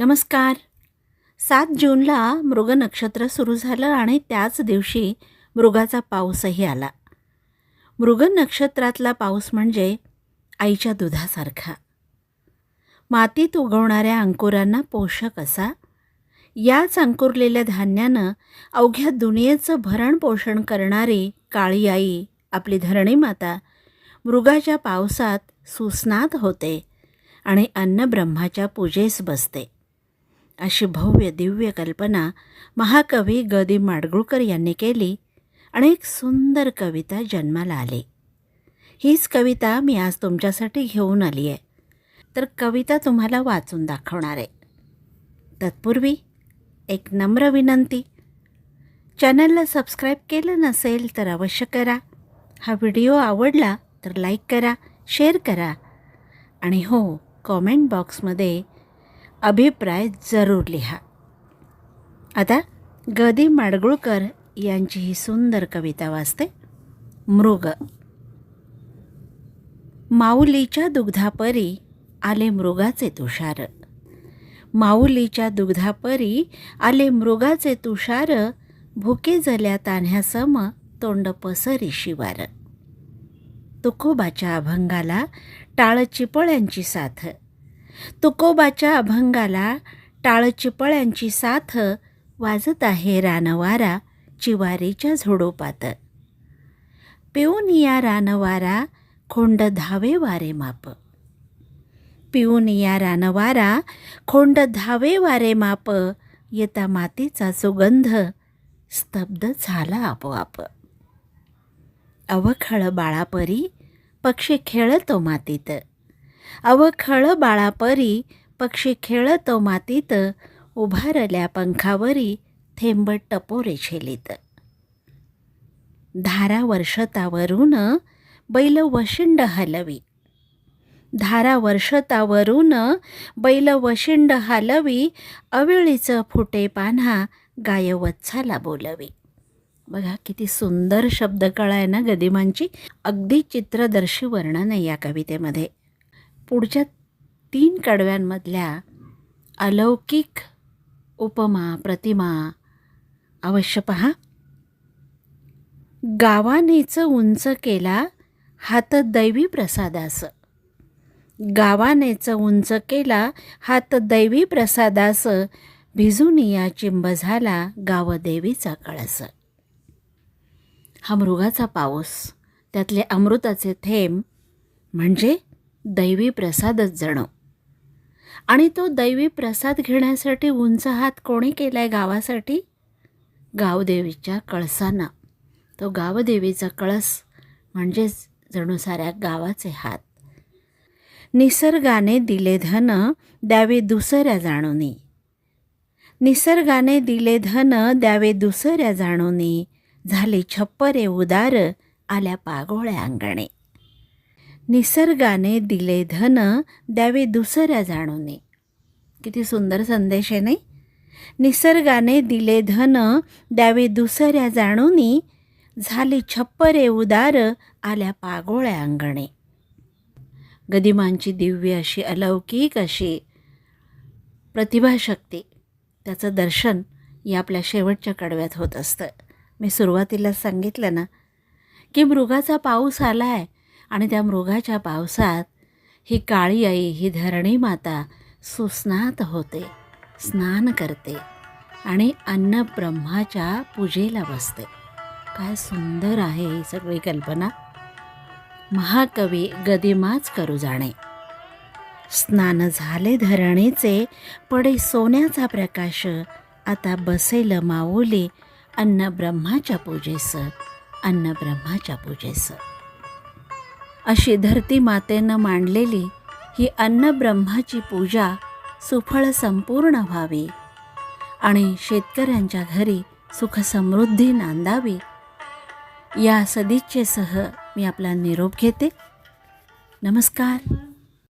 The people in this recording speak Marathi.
नमस्कार. सात जूनला मृग नक्षत्र सुरू झालं आणि त्याच दिवशी मृगाचा पाऊसही आला. मृग नक्षत्रातला पाऊस म्हणजे आईच्या दुधासारखा. मातीत उगवणाऱ्या अंकुरांना पोषक असा. याच अंकुरलेल्या धान्यानं अवघ्या दुनियेचं भरण पोषण करणारी काळी आई आपली धरणी माता मृगाच्या पावसात सुस्नात होते आणि अन्नब्रह्माच्या पूजेस बसते. अशी भव्य दिव्य कल्पना महाकवी ग दी माडगुळकर यांनी केली आणि एक सुंदर कविता जन्माला आली. हीच कविता मी आज तुमच्यासाठी घेऊन आली आहे. तर कविता तुम्हाला वाचून दाखवणार आहे. तत्पूर्वी एक नम्र विनंती. चॅनलला सबस्क्राईब केलं नसेल तर अवश्य करा. हा व्हिडिओ आवडला तर लाईक करा शेअर करा. आणि हो कॉमेंट बॉक्समध्ये अभिप्राय जरूर लिहा. आता ग दी माडगुळकर यांची ही सुंदर कविता वाचते. मृग. माऊलीच्या दुग्धापरी आले मृगाचे तुषार. माऊलीच्या दुग्धापरी आले मृगाचे तुषार भुके जल्या तान्ह्यासम तोंड पसरी शिवार. तुकोबाच्या अभंगाला टाळ चिपळ्यांची साथ. तुकोबाच्या अभंगाला टाळचिपळ्यांची साथ वाजत आहे रानवारा चिवारीच्या झोडोपात. पिऊन या रानवारा खोंड धावे वारे माप. पिऊन या रानवारा खोंड धावे वारे माप. येता मातीचा सुगंध स्तब्ध झाला आपोआप. अवखळ बाळापरी पक्षी खेळतो मातीत. अवखळ बाळापरी पक्षी खेळतो मातीत उभारल्या पंखावरी थेंब टपोरे छेलीत धारा वर्षतावरून बैल वशिंड हलवी. धारा वर्षतावरून बैल वशिंड हलवी अवेळीचं फुटे पान्हा गायवत्साला बोलवी. बघा किती सुंदर शब्दकळा आहे ना गदिमांची. अगदी चित्रदर्शी वर्णन आहे या कवितेमध्ये. पुढच्या तीन कडव्यांमधल्या अलौकिक उपमा प्रतिमा अवश्य पहा. गावानेचं उंच केला हात दैवी प्रसादास गावानेचं उंच केला हात दैवी प्रसादास भिजून या चिंब झाला गावदेवीचा कळस. हा मृगाचा पाऊस त्यातले अमृताचे थेंब म्हणजे दैवी प्रसादच जणो. आणि तो दैवी प्रसाद घेण्यासाठी उंच हात कोणी केलाय गावासाठी? गावदेवीच्या कळसांना. तो गावदेवीचा कळस म्हणजेच जणू साऱ्या गावाचे हात. निसर्गाने दिले धन द्यावे दुसऱ्या जाणूनी. निसर्गाने दिले धन द्यावे दुसऱ्या जाणूनी. झाले छप्परे उदार आल्या पागोळ्या अंगणे. निसर्गाने दिले धन द्यावे दुसऱ्या जाणूने. किती सुंदर संदेश आहे नाही? निसर्गाने दिले धन द्यावे दुसऱ्या जाणूनी. झाली छप्परे उदार आल्या पागोळ्या अंगणे. गदिमांची दिव्य अशी अलौकिक अशी प्रतिभाशक्ती त्याचं दर्शन या आपल्या शेवटच्या कडव्यात होत असतं. मी सुरुवातीला सांगितलं ना की मृगाचा पाऊस आला आहे आणि त्या मृगाच्या पावसात ही काळी आई ही धरणी माता सुस्नात होते स्नान करते आणि अन्न ब्रह्माच्या पूजेला बसते. काय सुंदर आहे ही सगळी कल्पना. महाकवी गदिमाच करू जाणे. स्नान झाले धरणीचे पडे सोन्याचा प्रकाश. आता बसेल माऊली अन्न ब्रह्माच्या पूजेस अन्न ब्रह्माच्या पूजेस. अशी धरती मातेनं मांडलेली ही अन्न ब्रह्माची पूजा सुफळ संपूर्ण व्हावी. आणि शेतकऱ्यांच्या घरी सुखसमृद्धी नांदावी. या सदिच्छेसह मी आपला निरोप घेते. नमस्कार.